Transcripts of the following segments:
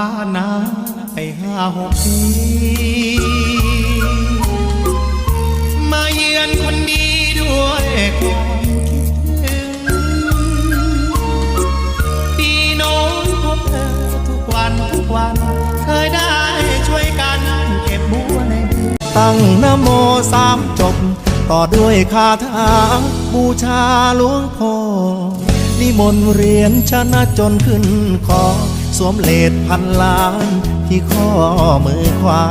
ผ่านนาไปห้าหกปีมาเยือนคนดีด้วยความคิดถึงปีน้องพบเธอทุกวันทุกวัน เคยได้ช่วยกันเก็บบัวในมือตั้งนะโมสามจบ ต่อด้วยคาถาบูชาหลวงพ่อนิมนต์เรียนชนะจนขึ้นคอ วมเลดพันล้านที่ข้อมือขวา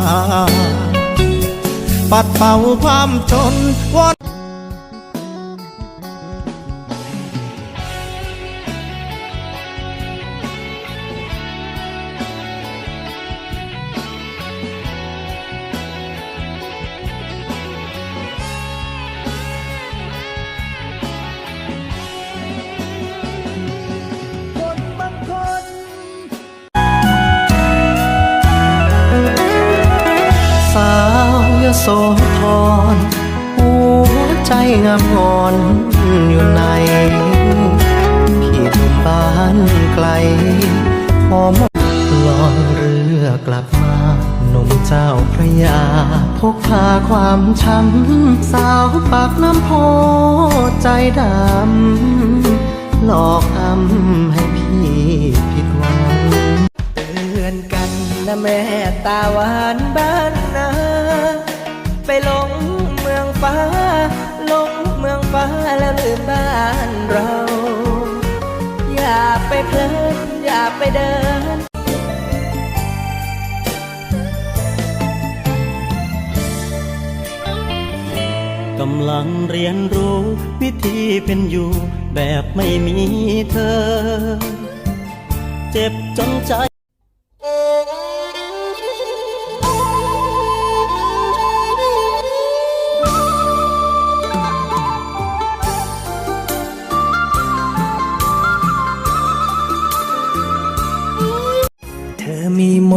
ปัดเป่าความจนวอนคน สาวยโสธรหัวใจงามงอนอยู่ในพี่หนุ่มบ้านไกลพอมลองเรือกลับมาหนุ่มเจ้าพระยา พกพาความช้ำสาวปากน้ำโพใจดำหลอกอำให้ นะแม่ตาหวานบ้านนาไปหลงเมืองฟ้าหลงเมืองฟ้าแล้วลืมบ้านเรา อย่าไปเพลินอย่าไปเดินกำลังเรียนรู้วิธีเป็นอยู่แบบไม่มีเธอ เจ็บจนใจ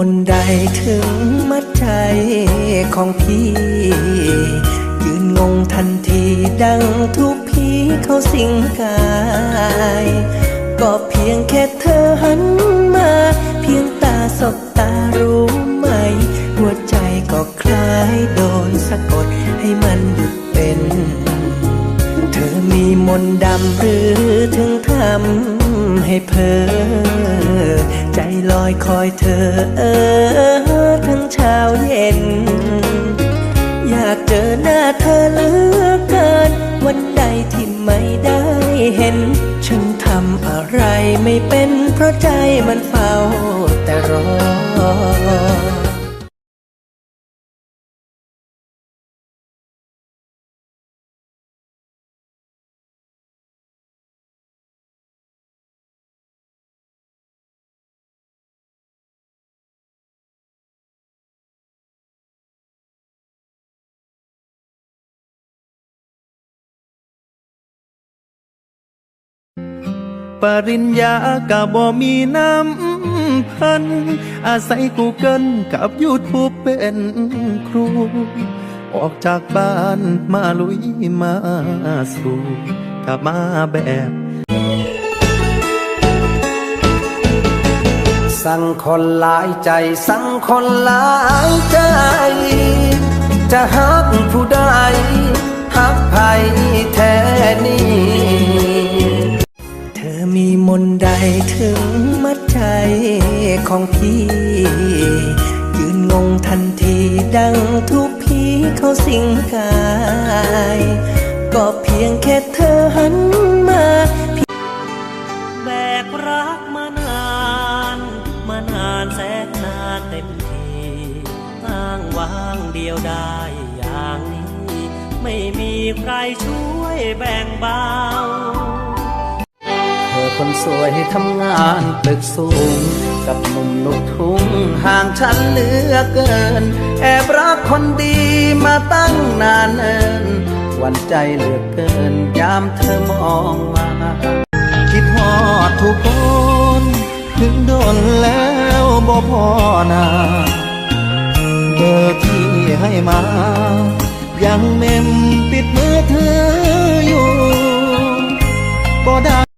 นต์ใดถึงมัดใจของพี่ ยืนงงทันทีดังทุกผีเขาสิงกาย ก็เพียงแค่เธอหันมา เพียงตาสบตารู้ไหม หัวใจก็คล้ายโดนสะกดให้มันหยุดเป็น เธอมีมนต์ดำหรือถึงทำให้ เพ้อใจลอยคอยเธอเออทั้งเช้าเย็น อยากเจอหน้าเธอเหลือเกิน วันใดที่ไม่ได้เห็น ฉันทำอะไรไม่เป็นเพราะใจมันเฝ้าแต่รอ ปริญญากะบ่มีน้ำพัน อาศัยกูเกิลกับยูทูบเป็นครู ออกจากบ้านมาลุยมาสู่กลับมาแบบสั่งคนหลายใจสั่งคนหลายใจ จะฮักผู้ใดฮักไผแท้นี้ นใดถึงมัดใจของพี่ ยืนงงทันทีดังทุกผีเขาสิงกาย ก็เพียงแค่เธอหันมาแบกรักมานาน มานานแสนนานเต็มทีอ้างวางเดียวได้อย่างนี้ ไม่มีใครช่วยแบ่งเบา คนสวยทำงานตึกสูง กับหนุ่มลูกทุ่งห่างฉันเหลือเกิน แอบรักคนดีมาตั้งนานเนินวันใจเหลือเกิน ยามเธอมองมา คิดฮอดทุกคนถึงโดนแล้วบ่พอนาเบอร์ที่ให้มา ยังเมมปิดมือถืออยู่บ่ได้